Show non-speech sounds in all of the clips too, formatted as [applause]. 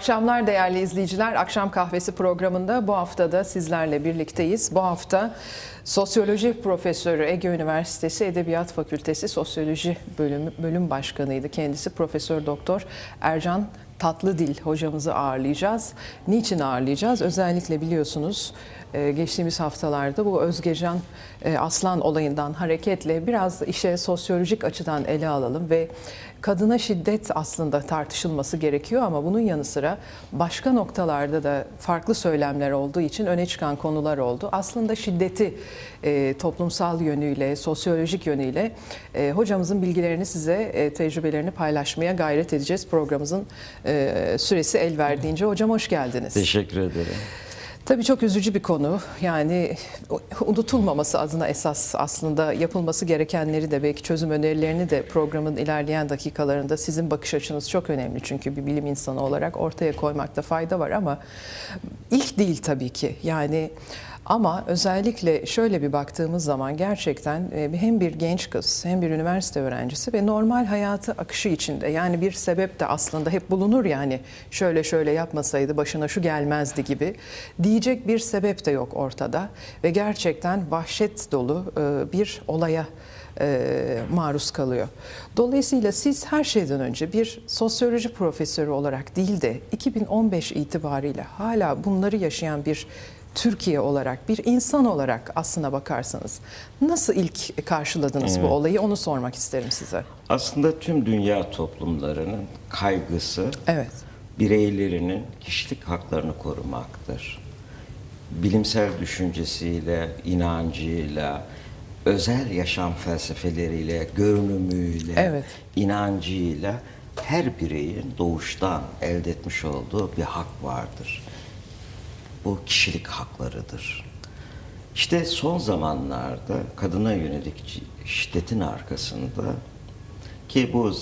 Akşamlar değerli izleyiciler. Akşam Kahvesi programında bu hafta da sizlerle birlikteyiz. Bu hafta Sosyoloji Profesörü Ege Üniversitesi Edebiyat Fakültesi Sosyoloji Bölümü bölüm başkanıydı. Kendisi Profesör Doktor Ercan Tatlıdil hocamızı ağırlayacağız. Niçin ağırlayacağız? Özellikle biliyorsunuz geçtiğimiz haftalarda bu Özgecan e, Aslan olayından hareketle biraz işe sosyolojik açıdan ele alalım ve kadına şiddet aslında tartışılması gerekiyor ama bunun yanı sıra başka noktalarda da farklı söylemler olduğu için öne çıkan konular oldu. Aslında şiddeti e, toplumsal yönüyle, sosyolojik yönüyle e, hocamızın bilgilerini size, e, tecrübelerini paylaşmaya gayret edeceğiz programımızın e, süresi el verdiğince. Hocam hoş geldiniz. Teşekkür ederim. Tabii çok üzücü bir konu. Yani unutulmaması adına esas aslında yapılması gerekenleri de belki çözüm önerilerini de programın ilerleyen dakikalarında sizin bakış açınız çok önemli. Çünkü bir bilim insanı olarak ortaya koymakta fayda var ama ilk değil tabii ki. Yani ama özellikle şöyle bir baktığımız zaman gerçekten e, hem bir genç kız hem bir üniversite öğrencisi ve normal hayatı akışı içinde yani bir sebep de aslında hep bulunur yani şöyle şöyle yapmasaydı başına şu gelmezdi gibi diyecek bir sebep de yok ortada ve gerçekten vahşet dolu e, bir olaya e, maruz kalıyor. Dolayısıyla siz her şeyden önce bir sosyoloji profesörü olarak değil de 2015 itibariyle hala bunları yaşayan bir Türkiye olarak, bir insan olarak aslına bakarsanız nasıl ilk karşıladınız bu olayı onu sormak isterim size. Aslında tüm dünya toplumlarının kaygısı Evet. bireylerinin kişilik haklarını korumaktır. Bilimsel düşüncesiyle, inancıyla, özel yaşam felsefeleriyle, görünümüyle, Evet. inancıyla her bireyin doğuştan elde etmiş olduğu bir hak vardır. Bu kişilik haklarıdır. İşte son zamanlarda kadına yönelik şiddetin arkasında ki bu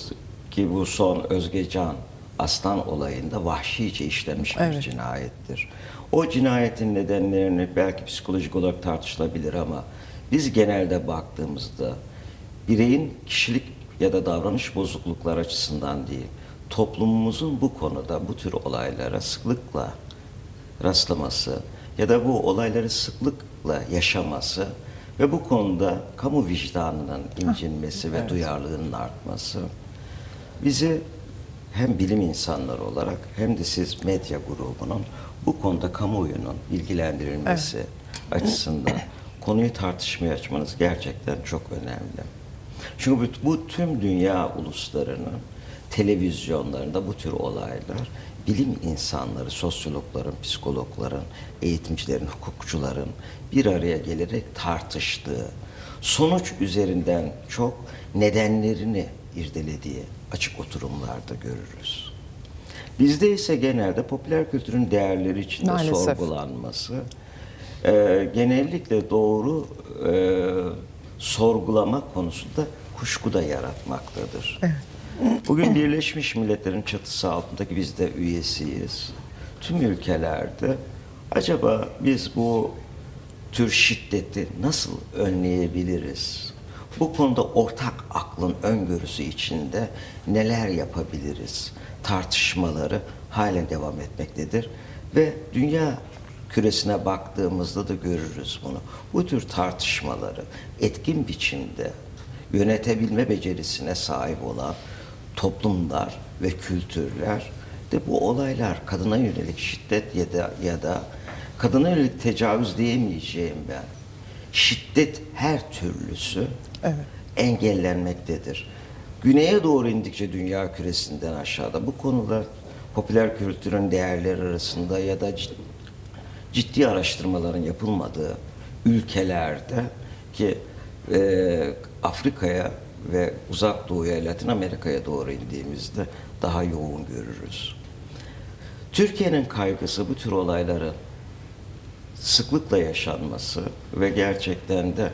ki bu son Özgecan Aslan olayında vahşice işlenmiş bir Evet. cinayettir. O cinayetin nedenlerini belki psikolojik olarak tartışılabilir ama biz genelde baktığımızda bireyin kişilik ya da davranış bozukluklar açısından değil, toplumumuzun bu konuda bu tür olaylara sıklıkla rastlaması ya da bu olayları sıklıkla yaşaması ve bu konuda kamu vicdanının incinmesi ve duyarlılığının artması bizi hem bilim insanları olarak hem de siz medya grubunun bu konuda kamuoyunun bilgilendirilmesi açısından [clears throat] konuyu tartışmaya açmanız gerçekten çok önemli. Çünkü bu tüm dünya uluslarının televizyonlarında bu tür olaylar bilim insanları, sosyologların, psikologların, eğitimcilerin, hukukçuların bir araya gelerek tartıştığı, sonuç üzerinden çok nedenlerini irdelediği açık oturumlarda görürüz. Bizde ise genelde popüler kültürün değerleri içinde Maalesef. sorgulanması, e, genellikle doğru e, sorgulama konusunda kuşku da yaratmaktadır. Bugün Birleşmiş Milletler'in çatısı altındaki biz de üyesiyiz. Tüm ülkelerde acaba biz bu tür şiddeti nasıl önleyebiliriz? Bu konuda ortak aklın öngörüsü içinde neler yapabiliriz? Tartışmaları halen devam etmektedir ve dünya küresine baktığımızda da görürüz bunu. Bu tür tartışmaları etkin biçimde yönetebilme becerisine sahip olan toplumlar ve kültürler de bu olaylar kadına yönelik şiddet ya da ya da kadına yönelik tecavüz diyemeyeceğim ben. Şiddet her türlüsü Evet. engellenmektedir. Güneye doğru indikçe dünya küresinden aşağıda bu konular popüler kültürün değerleri arasında ya da cid- ciddi araştırmaların yapılmadığı ülkelerde ki e, Afrika'ya ve Uzak Doğu'ya, Latin Amerika'ya doğru indiğimizde daha yoğun görürüz. Türkiye'nin kaygısı bu tür olayların sıklıkla yaşanması ve gerçekten de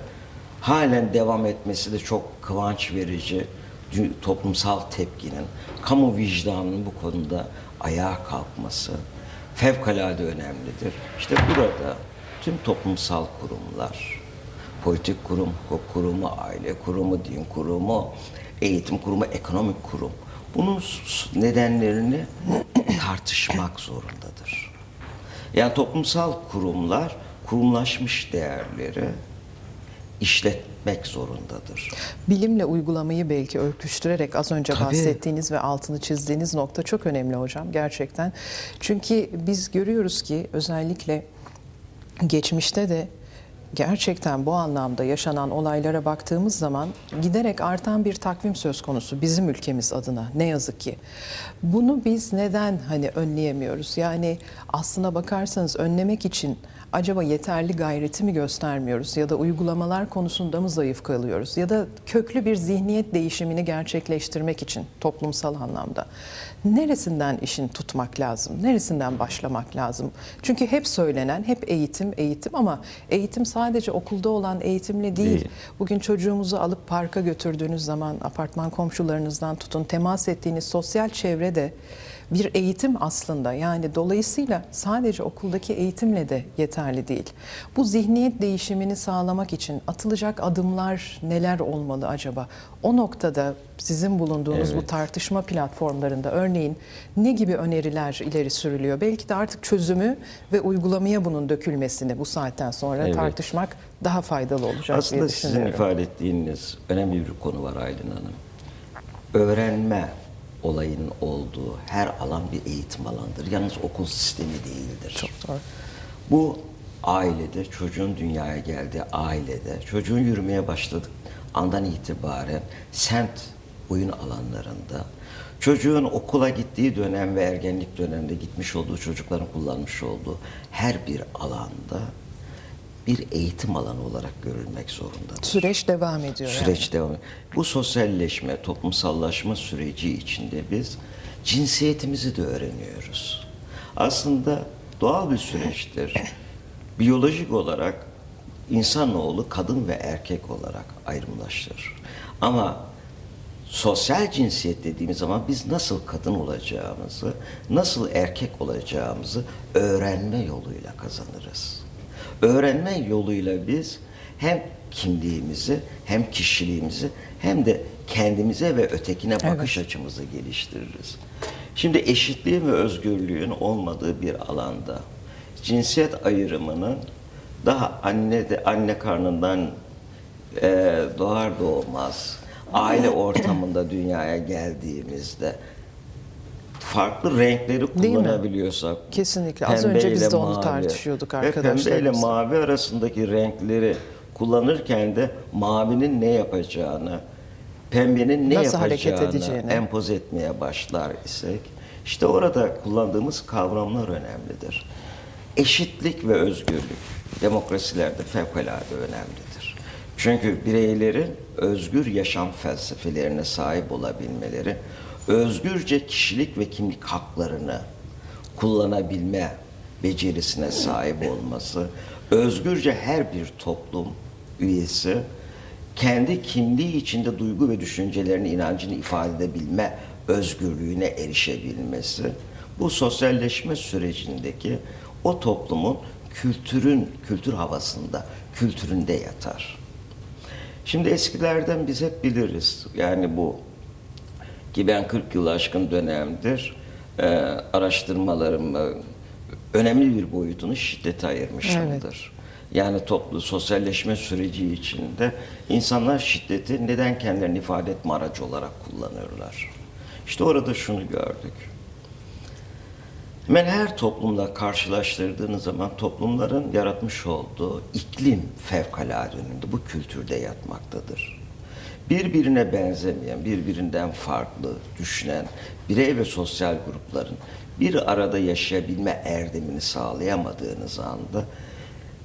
halen devam etmesi de çok kıvanç verici toplumsal tepkinin, kamu vicdanının bu konuda ayağa kalkması fevkalade önemlidir. İşte burada tüm toplumsal kurumlar, politik kurum, hukuk kurumu, aile kurumu, din kurumu, eğitim kurumu, ekonomik kurum bunun nedenlerini [clears throat] tartışmak zorundadır. Yani toplumsal kurumlar kurumlaşmış değerleri işletmek zorundadır. Bilimle uygulamayı belki örtüştürerek az önce Tabii. bahsettiğiniz ve altını çizdiğiniz nokta çok önemli hocam gerçekten. Çünkü biz görüyoruz ki özellikle geçmişte de gerçekten bu anlamda yaşanan olaylara baktığımız zaman giderek artan bir takvim söz konusu bizim ülkemiz adına ne yazık ki. Bunu biz neden hani önleyemiyoruz? Yani aslına bakarsanız önlemek için acaba yeterli gayreti mi göstermiyoruz ya da uygulamalar konusunda mı zayıf kalıyoruz ya da köklü bir zihniyet değişimini gerçekleştirmek için toplumsal anlamda neresinden işin tutmak lazım? Neresinden başlamak lazım? Çünkü hep söylenen hep eğitim eğitim ama eğitim sadece okulda olan eğitimle değil. Değil. Bugün çocuğumuzu alıp parka götürdüğünüz zaman apartman komşularınızdan tutun temas ettiğiniz sosyal çevrede bir eğitim aslında. Yani dolayısıyla sadece okuldaki eğitimle de yeterli değil. Bu zihniyet değişimini sağlamak için atılacak adımlar neler olmalı acaba? O noktada sizin bulunduğunuz bu Evet. tartışma platformlarında örneğin ne gibi öneriler ileri sürülüyor? Belki de artık çözümü ve uygulamaya bunun dökülmesini bu saatten sonra Evet. tartışmak daha faydalı olacak Aslında diye sizin düşünüyorum. ifade ettiğiniz önemli bir konu var Aylin Hanım. Öğrenme olayının olduğu her alan bir eğitim alanıdır. Yalnız okul sistemi değildir. Çok doğru. Bu ailede, çocuğun dünyaya geldiği ailede, çocuğun yürümeye başladık andan itibaren semt oyun alanlarında, çocuğun okula gittiği dönem ve ergenlik döneminde gitmiş olduğu çocukların kullanmış olduğu her bir alanda bir eğitim alanı olarak görülmek zorundadır. Süreç devam ediyor. yani. Süreç devam ediyor. Bu sosyalleşme, toplumsallaşma süreci içinde biz cinsiyetimizi de öğreniyoruz. Aslında doğal bir süreçtir. Biyolojik olarak insanoğlu kadın ve erkek olarak ayrımlaştırır. Ama sosyal cinsiyet dediğimiz zaman biz nasıl kadın olacağımızı, nasıl erkek olacağımızı öğrenme yoluyla kazanırız. Öğrenme yoluyla biz hem kimliğimizi, hem kişiliğimizi, hem de kendimize ve ötekine bakış açımızı geliştiririz. Şimdi eşitliğin ve özgürlüğün olmadığı bir alanda cinsiyet ayrımının daha anne de anne karnından e, doğar doğmaz aile [clears throat] ortamında dünyaya geldiğimizde farklı renkleri Değil mi? kullanabiliyorsak Kesinlikle. Az önce biz de onu tartışıyorduk ve pembeyle arkadaşlarımızla. mavi arasındaki renkleri kullanırken de mavinin ne yapacağını pembenin ne Nasıl hareket yapacağını empoze etmeye başlar isek işte orada kullandığımız kavramlar önemlidir. Eşitlik ve özgürlük demokrasilerde fevkalade önemlidir. Çünkü bireylerin özgür yaşam felsefelerine sahip olabilmeleri, özgürce kişilik ve kimlik haklarını kullanabilme becerisine sahip olması, özgürce her bir toplum üyesi kendi kimliği içinde duygu ve düşüncelerini, inancını ifade edebilme özgürlüğüne erişebilmesi, bu sosyalleşme sürecindeki o toplumun kültürün, kültür havasında, kültüründe yatar. Şimdi eskilerden biz hep biliriz. Yani bu ki ben 40 yıl aşkın dönemdir e, araştırmalarımı önemli bir boyutunu şiddete ayırmışımdır. Yani toplu sosyalleşme süreci içinde insanlar şiddeti neden kendilerini ifade etme aracı olarak kullanırlar. İşte orada şunu gördük. Hemen her toplumla karşılaştırdığınız zaman toplumların yaratmış olduğu iklim fevkalade önünde bu kültürde yatmaktadır. Birbirine benzemeyen, birbirinden farklı düşünen birey ve sosyal grupların bir arada yaşayabilme erdemini sağlayamadığınız anda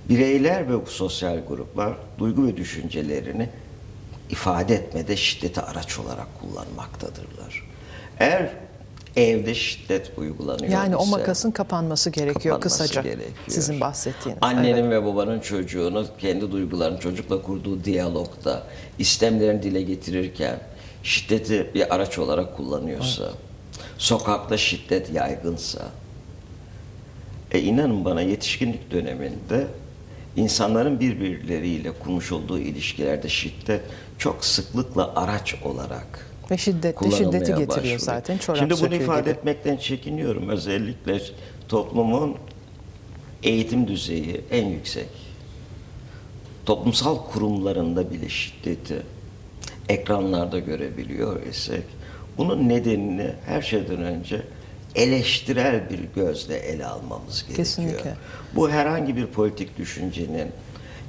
bireyler ve sosyal gruplar duygu ve düşüncelerini ifade etmede şiddeti araç olarak kullanmaktadırlar. Eğer evde şiddet uygulanıyor Yani o ise- makasın kapanması gerekiyor kapanması kısaca. gerekiyor. Sizin bahsettiğiniz. Annenin Evet. ve babanın çocuğunu kendi duygularını çocukla kurduğu diyalogda istemlerini dile getirirken şiddeti bir araç olarak kullanıyorsa, sokakta şiddet yaygınsa, e inanın bana yetişkinlik döneminde insanların birbirleriyle kurmuş olduğu ilişkilerde şiddet çok sıklıkla araç olarak Ve şiddet şiddeti getiriyor başlıyor. zaten. Çorap Şimdi bunu ifade gibi. etmekten çekiniyorum. Özellikle toplumun eğitim düzeyi en yüksek. Toplumsal kurumlarında bile şiddeti ekranlarda görebiliyor isek bunun nedenini her şeyden önce eleştirel bir gözle ele almamız gerekiyor. Kesinlikle. Bu herhangi bir politik düşüncenin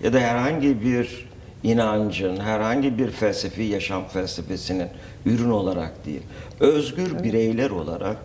ya da herhangi bir inancın, herhangi bir felsefi yaşam felsefesinin ürün olarak değil, özgür bireyler olarak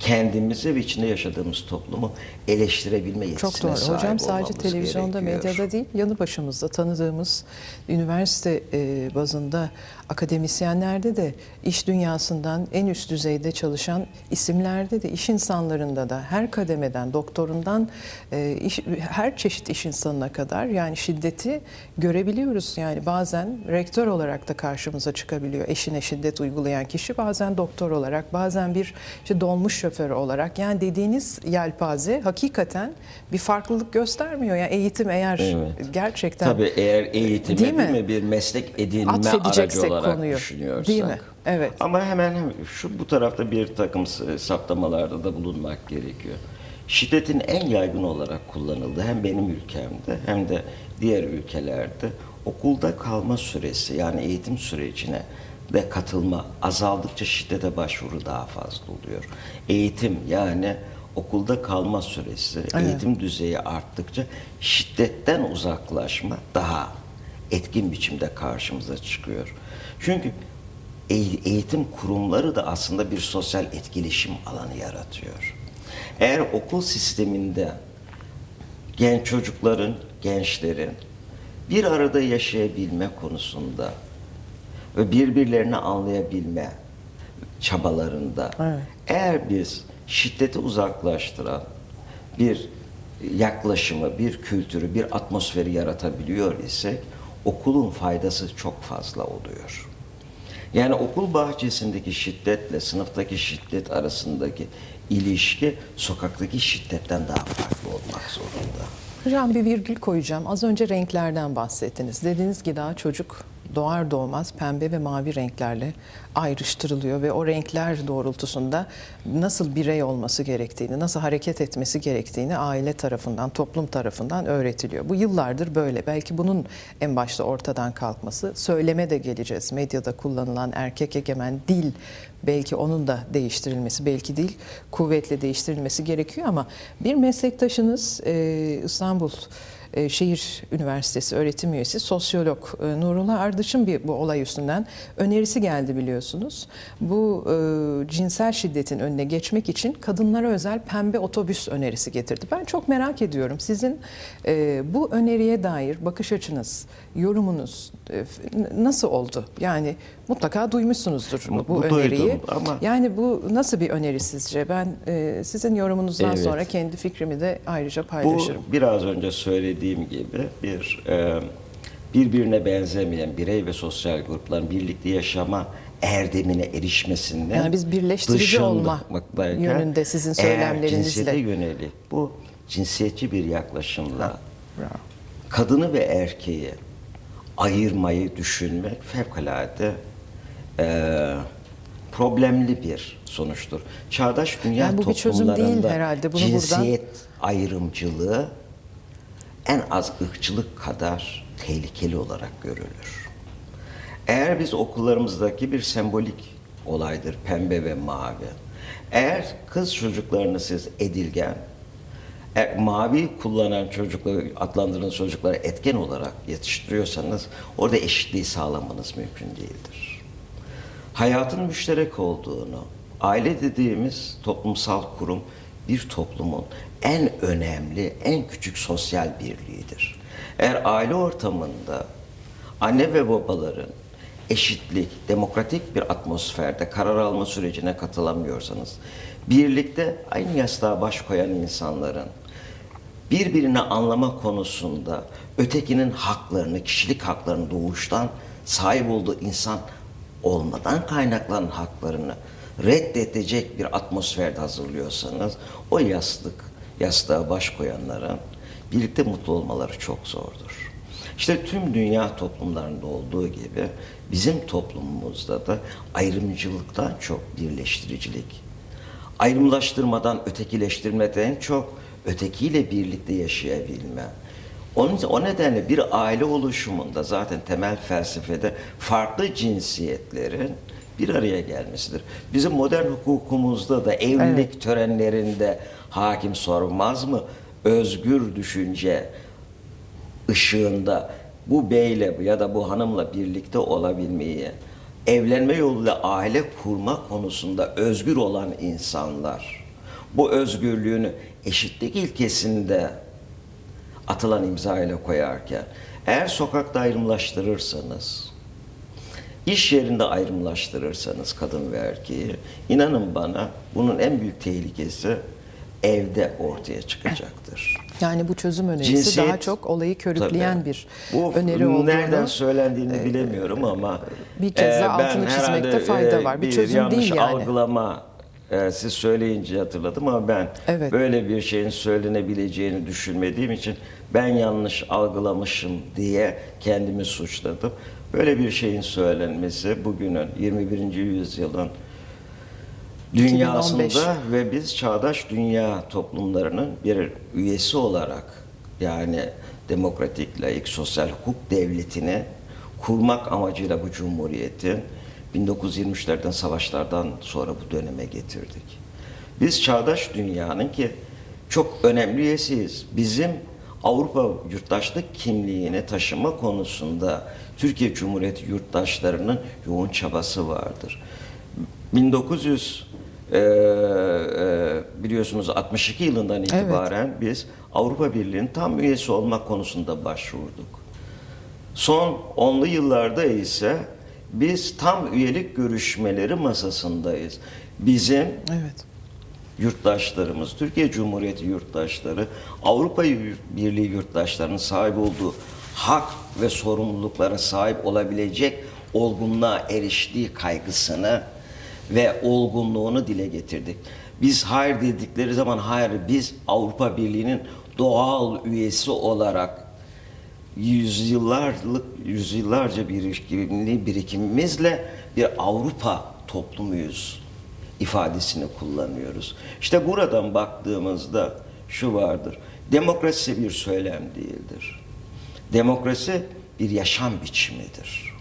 kendimizi ve içinde yaşadığımız toplumu eleştirebilme yetisine Çok doğru. sahip Hocam sadece televizyonda, gerekiyor. medyada değil, yanı başımızda tanıdığımız üniversite e, bazında akademisyenlerde de iş dünyasından en üst düzeyde çalışan isimlerde de iş insanlarında da her kademeden doktorundan e, iş, her çeşit iş insanına kadar yani şiddeti görebiliyoruz. Yani bazen rektör olarak da karşımıza çıkabiliyor. Eşine şiddet uygulayan kişi bazen doktor olarak, bazen bir işte dolmuş şoförü olarak. Yani dediğiniz yelpaze hakikaten bir farklılık göstermiyor. Yani eğitim eğer Evet. gerçekten Tabii eğer eğitimi Değil değil mi? mi? bir meslek edinme aracı Atfedeceksek olarak konuyu, düşünüyorsak. değil mi? Evet. Ama hemen şu bu tarafta bir takım saptamalarda da bulunmak gerekiyor. Şiddetin en yaygın olarak kullanıldığı hem benim ülkemde hem de diğer ülkelerde okulda kalma süresi yani eğitim sürecine de katılma azaldıkça şiddete başvuru daha fazla oluyor. Eğitim yani okulda kalma süresi, Evet. eğitim düzeyi arttıkça şiddetten uzaklaşma daha etkin biçimde karşımıza çıkıyor. Çünkü eğ- eğitim kurumları da aslında bir sosyal etkileşim alanı yaratıyor. Eğer okul sisteminde genç çocukların, gençlerin bir arada yaşayabilme konusunda ve birbirlerini anlayabilme çabalarında Evet. eğer biz şiddeti uzaklaştıran bir yaklaşımı, bir kültürü, bir atmosferi yaratabiliyor isek okulun faydası çok fazla oluyor. Yani okul bahçesindeki şiddetle sınıftaki şiddet arasındaki ilişki sokaktaki şiddetten daha farklı olmak zorunda. Hocam bir virgül koyacağım. Az önce renklerden bahsettiniz. Dediniz ki daha çocuk doğar doğmaz pembe ve mavi renklerle ayrıştırılıyor ve o renkler doğrultusunda nasıl birey olması gerektiğini, nasıl hareket etmesi gerektiğini aile tarafından, toplum tarafından öğretiliyor. Bu yıllardır böyle. Belki bunun en başta ortadan kalkması, söyleme de geleceğiz. Medyada kullanılan erkek egemen dil belki onun da değiştirilmesi, belki değil kuvvetle değiştirilmesi gerekiyor ama bir meslektaşınız İstanbul Şehir Üniversitesi öğretim üyesi sosyolog e, Nurullah Ardıç'ın bir bu olay üstünden önerisi geldi biliyorsunuz. Bu e, cinsel şiddetin önüne geçmek için kadınlara özel pembe otobüs önerisi getirdi. Ben çok merak ediyorum sizin e, bu öneriye dair bakış açınız, yorumunuz e, nasıl oldu? Yani mutlaka duymuşsunuzdur bu, bu Duydum öneriyi. ama- Yani bu nasıl bir öneri sizce? Ben e, sizin yorumunuzdan Evet. sonra kendi fikrimi de ayrıca Bu paylaşırım. biraz önce söylediğim gibi bir e, birbirine benzemeyen birey ve sosyal grupların birlikte yaşama erdemine erişmesinin Yani biz birleştirici olma yönünde sizin Eğer söylemlerinizle. cinsiyete yönelik bu cinsiyetçi bir yaklaşımla Bravo. kadını ve erkeği ayırmayı düşünmek fevkalade e, problemli bir sonuçtur. Çağdaş dünya Yani bu bir çözüm değil herhalde. Bunu buradan- cinsiyet ayrımcılığı en az ırkçılık kadar tehlikeli olarak görülür. Eğer biz okullarımızdaki bir sembolik olaydır pembe ve mavi. Eğer kız çocuklarını siz edilgen, e, mavi kullanan çocukları, adlandırılan çocukları etken olarak yetiştiriyorsanız orada eşitliği sağlamanız mümkün değildir. Hayatın müşterek olduğunu, aile dediğimiz toplumsal kurum bir toplumun en önemli, en küçük sosyal birliğidir. Eğer aile ortamında anne ve babaların eşitlik, demokratik bir atmosferde karar alma sürecine katılamıyorsanız, birlikte aynı yastığa baş koyan insanların birbirini anlama konusunda ötekinin haklarını, kişilik haklarını doğuştan sahip olduğu insan olmadan kaynaklanan haklarını reddedecek bir atmosferde hazırlıyorsanız o yastık, yastığa baş koyanların birlikte mutlu olmaları çok zordur. İşte tüm dünya toplumlarında olduğu gibi bizim toplumumuzda da ayrımcılıktan çok birleştiricilik, ayrımlaştırmadan, ötekileştirmeden çok ötekiyle birlikte yaşayabilme. Onun, o nedenle bir aile oluşumunda zaten temel felsefede farklı cinsiyetlerin bir araya gelmesidir. Bizim modern hukukumuzda da evlilik törenlerinde hakim sormaz mı? Özgür düşünce ışığında bu beyle ya da bu hanımla birlikte olabilmeyi, evlenme yoluyla aile kurma konusunda özgür olan insanlar, bu özgürlüğünü eşitlik ilkesinde atılan imza ile koyarken, eğer sokakta ayrımlaştırırsanız, iş yerinde ayrımlaştırırsanız kadın ve erkeği, inanın bana bunun en büyük tehlikesi evde ortaya çıkacaktır. Yani bu çözüm önerisi Cinsiyet- daha çok olayı körükleyen Tabii. bir Bu öneri olduğunu nereden söylendiğini bilemiyorum ama bir kez daha e, ben altını çizmekte herhalde, fayda e, var. Bir bir çözüm yanlış değil yani. algılama e, siz söyleyince hatırladım ama ben Evet. böyle bir şeyin söylenebileceğini düşünmediğim için ben yanlış algılamışım diye kendimi suçladım. Böyle bir şeyin söylenmesi bugünün 21. yüzyılın dünyasında 2015. ve biz çağdaş dünya toplumlarının bir üyesi olarak yani demokratik, laik, sosyal hukuk devletini kurmak amacıyla bu cumhuriyeti 1923'lerden savaşlardan sonra bu döneme getirdik. Biz çağdaş dünyanın ki çok önemli üyesiyiz. Bizim Avrupa yurttaşlık kimliğini taşıma konusunda Türkiye Cumhuriyeti yurttaşlarının yoğun çabası vardır. 1900 e, e, biliyorsunuz 62 yılından itibaren biz Avrupa Birliği'nin tam üyesi olmak konusunda başvurduk. Son onlu yıllarda ise biz tam üyelik görüşmeleri masasındayız. Bizim Evet. yurttaşlarımız, Türkiye Cumhuriyeti yurttaşları, Avrupa Birliği yurttaşlarının sahip olduğu hak ve sorumluluklara sahip olabilecek olgunluğa eriştiği kaygısını ve olgunluğunu dile getirdik. Biz hayır dedikleri zaman hayır biz Avrupa Birliği'nin doğal üyesi olarak yüzyıllarlık yüzyıllarca birikimli birikimimizle bir Avrupa toplumuyuz ifadesini kullanıyoruz. İşte buradan baktığımızda şu vardır. Demokrasi bir söylem değildir. Demokrasi bir yaşam biçimidir.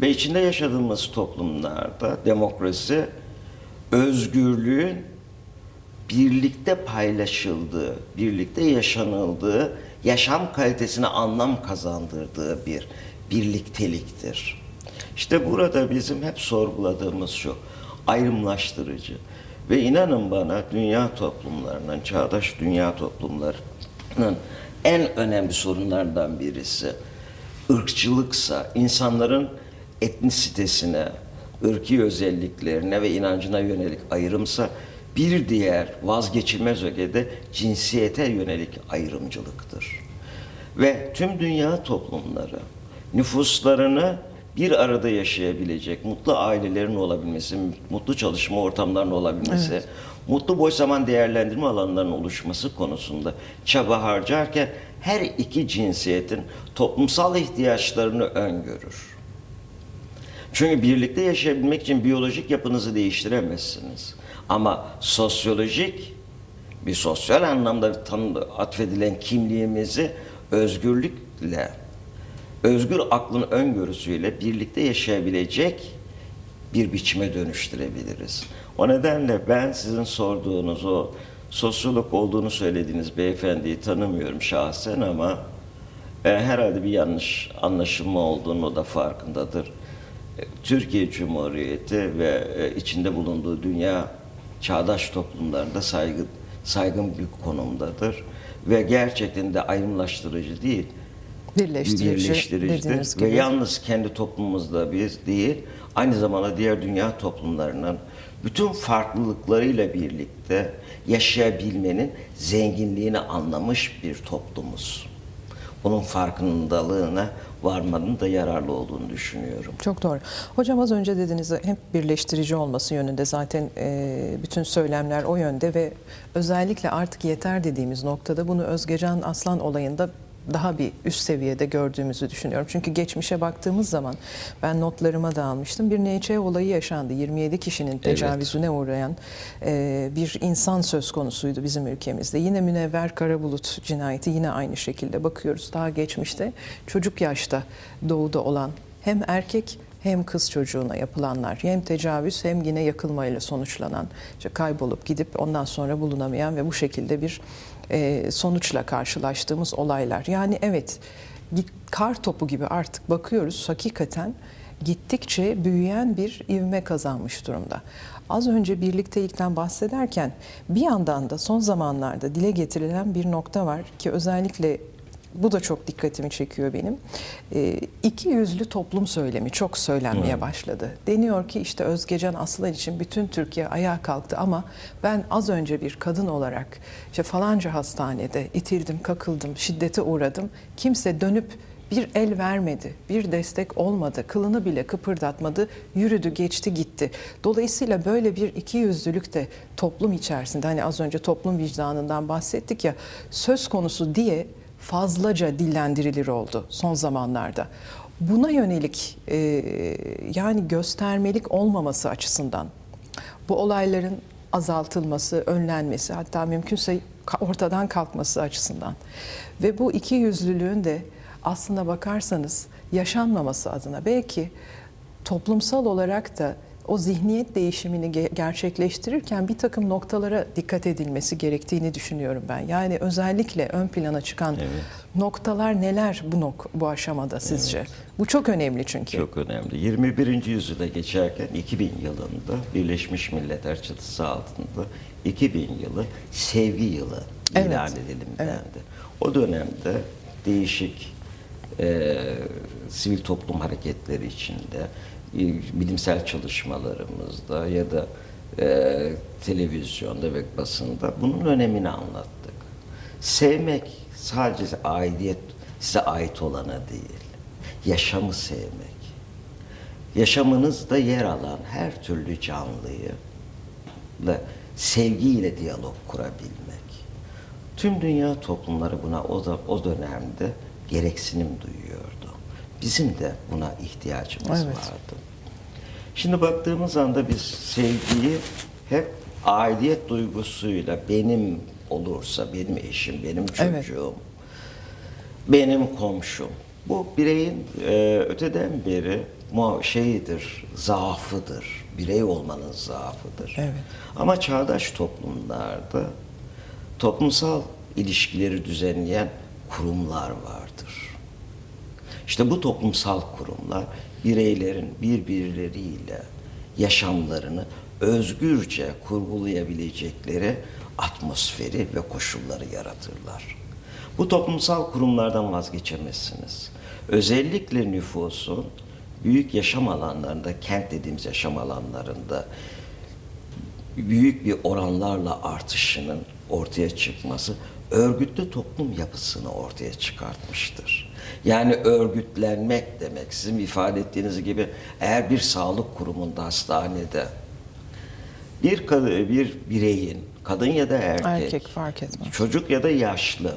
Ve içinde yaşadığımız toplumlarda demokrasi özgürlüğün birlikte paylaşıldığı, birlikte yaşanıldığı, yaşam kalitesine anlam kazandırdığı bir birlikteliktir. İşte burada bizim hep sorguladığımız şu, ayrımlaştırıcı. Ve inanın bana dünya toplumlarının, çağdaş dünya toplumlarının en önemli sorunlardan birisi ırkçılıksa, insanların etnisitesine, ırki özelliklerine ve inancına yönelik ayrımsa bir diğer vazgeçilmez öge de cinsiyete yönelik ayrımcılıktır. Ve tüm dünya toplumları nüfuslarını bir arada yaşayabilecek, mutlu ailelerin olabilmesi, mutlu çalışma ortamlarının olabilmesi, mutlu boş zaman değerlendirme alanlarının oluşması konusunda çaba harcarken her iki cinsiyetin toplumsal ihtiyaçlarını öngörür. Çünkü birlikte yaşayabilmek için biyolojik yapınızı değiştiremezsiniz. Ama sosyolojik, bir sosyal anlamda tanı, atfedilen kimliğimizi özgürlükle, özgür aklın öngörüsüyle birlikte yaşayabilecek bir biçime dönüştürebiliriz. O nedenle ben sizin sorduğunuz o sosyolog olduğunu söylediğiniz beyefendiyi tanımıyorum şahsen ama e, herhalde bir yanlış anlaşılma olduğunu o da farkındadır. E, Türkiye Cumhuriyeti ve e, içinde bulunduğu dünya çağdaş toplumlarında saygı, saygın bir konumdadır. Ve gerçekten de ayrımlaştırıcı değil, Birleştirici, birleştiricidir. dediğiniz Ve gibi. yalnız kendi toplumumuzda biz değil, aynı zamanda diğer dünya toplumlarının bütün farklılıklarıyla birlikte yaşayabilmenin zenginliğini anlamış bir toplumuz. Bunun farkındalığına varmanın da yararlı olduğunu düşünüyorum. Çok doğru. Hocam az önce dediğiniz hep birleştirici olması yönünde zaten e, bütün söylemler o yönde ve özellikle artık yeter dediğimiz noktada bunu Özgecan Aslan olayında daha bir üst seviyede gördüğümüzü düşünüyorum. Çünkü geçmişe baktığımız zaman ben notlarıma da almıştım. Bir NÇ olayı yaşandı. 27 kişinin tecavüzüne uğrayan e, bir insan söz konusuydu bizim ülkemizde. Yine Münevver Karabulut cinayeti yine aynı şekilde bakıyoruz. Daha geçmişte çocuk yaşta doğuda olan hem erkek hem kız çocuğuna yapılanlar hem tecavüz hem yine yakılmayla sonuçlanan işte kaybolup gidip ondan sonra bulunamayan ve bu şekilde bir e, sonuçla karşılaştığımız olaylar. Yani evet kar topu gibi artık bakıyoruz hakikaten gittikçe büyüyen bir ivme kazanmış durumda. Az önce birliktelikten bahsederken bir yandan da son zamanlarda dile getirilen bir nokta var ki özellikle bu da çok dikkatimi çekiyor benim. Ee, iki yüzlü toplum söylemi çok söylenmeye başladı. Deniyor ki işte Özgecan Aslan için bütün Türkiye ayağa kalktı ama ben az önce bir kadın olarak işte falanca hastanede itildim, kakıldım, şiddete uğradım. Kimse dönüp bir el vermedi, bir destek olmadı, kılını bile kıpırdatmadı, yürüdü, geçti, gitti. Dolayısıyla böyle bir iki yüzlülük de toplum içerisinde, hani az önce toplum vicdanından bahsettik ya, söz konusu diye fazlaca dillendirilir oldu son zamanlarda. Buna yönelik e, yani göstermelik olmaması açısından bu olayların azaltılması, önlenmesi hatta mümkünse ortadan kalkması açısından ve bu iki yüzlülüğün de aslına bakarsanız yaşanmaması adına belki toplumsal olarak da o zihniyet değişimini ge- gerçekleştirirken bir takım noktalara dikkat edilmesi gerektiğini düşünüyorum ben. Yani özellikle ön plana çıkan noktalar neler bu nok bu aşamada sizce? Bu çok önemli çünkü. Çok önemli. 21. yüzyıla geçerken 2000 yılında Birleşmiş Milletler çatısı altında 2000 yılı sevgi yılı Evet, ilan edelim dendi. O dönemde değişik e, sivil toplum hareketleri içinde, bilimsel çalışmalarımızda ya da e, televizyonda ve basında bunun önemini anlattık. Sevmek sadece aidiyet, size ait olana değil, yaşamı sevmek. Yaşamınızda yer alan her türlü canlıyı ile sevgiyle diyalog kurabilmek. Tüm dünya toplumları buna o, da, o dönemde gereksinim duyuyordu. Bizim de buna ihtiyacımız Evet. vardı. Şimdi baktığımız anda biz sevgiyi hep aidiyet duygusuyla benim olursa, benim eşim, benim Evet. çocuğum, benim komşum. Bu bireyin e, öteden beri şeyidir, zaafıdır. Birey olmanın zaafıdır. Evet. Ama çağdaş toplumlarda toplumsal ilişkileri düzenleyen kurumlar vardır. İşte bu toplumsal kurumlar bireylerin birbirleriyle yaşamlarını özgürce kurgulayabilecekleri atmosferi ve koşulları yaratırlar. Bu toplumsal kurumlardan vazgeçemezsiniz. Özellikle nüfusun büyük yaşam alanlarında, kent dediğimiz yaşam alanlarında büyük bir oranlarla artışının ortaya çıkması örgütlü toplum yapısını ortaya çıkartmıştır. Yani örgütlenmek demek sizin ifade ettiğiniz gibi eğer bir sağlık kurumunda hastanede bir kadı, bir bireyin kadın ya da erkek, Erkek fark etmez. çocuk ya da yaşlı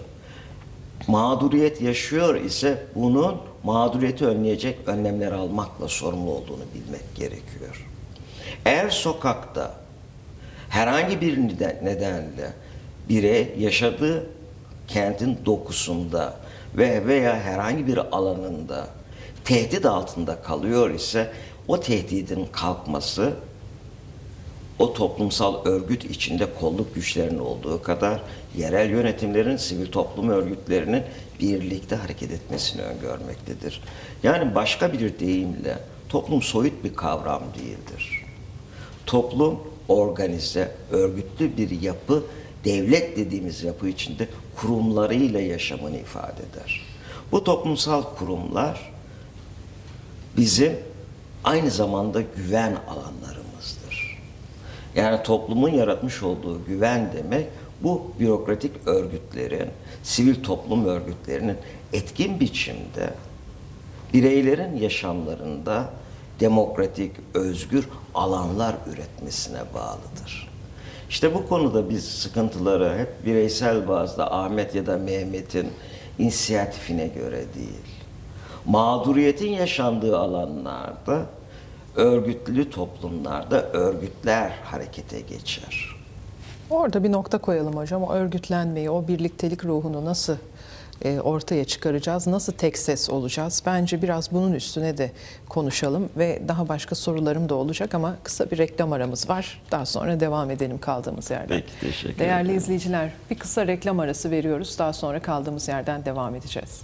mağduriyet yaşıyor ise bunun mağduriyeti önleyecek önlemler almakla sorumlu olduğunu bilmek gerekiyor. Eğer sokakta herhangi bir neden- nedenle birey yaşadığı kentin dokusunda ve veya herhangi bir alanında tehdit altında kalıyor ise o tehdidin kalkması o toplumsal örgüt içinde kolluk güçlerinin olduğu kadar yerel yönetimlerin, sivil toplum örgütlerinin birlikte hareket etmesini öngörmektedir. Yani başka bir deyimle toplum soyut bir kavram değildir. Toplum organize, örgütlü bir yapı, devlet dediğimiz yapı içinde kurumlarıyla yaşamını ifade eder. Bu toplumsal kurumlar bizim aynı zamanda güven alanlarımızdır. Yani toplumun yaratmış olduğu güven demek bu bürokratik örgütlerin, sivil toplum örgütlerinin etkin biçimde bireylerin yaşamlarında demokratik, özgür alanlar üretmesine bağlıdır. İşte bu konuda biz sıkıntıları hep bireysel bazda Ahmet ya da Mehmet'in inisiyatifine göre değil. Mağduriyetin yaşandığı alanlarda örgütlü toplumlarda örgütler harekete geçer. Orada bir nokta koyalım hocam. O örgütlenmeyi, o birliktelik ruhunu nasıl e, ortaya çıkaracağız? Nasıl tek ses olacağız? Bence biraz bunun üstüne de konuşalım ve daha başka sorularım da olacak ama kısa bir reklam aramız var. Daha sonra devam edelim kaldığımız yerden. Peki, teşekkür Değerli ederim. izleyiciler, bir kısa reklam arası veriyoruz. Daha sonra kaldığımız yerden devam edeceğiz.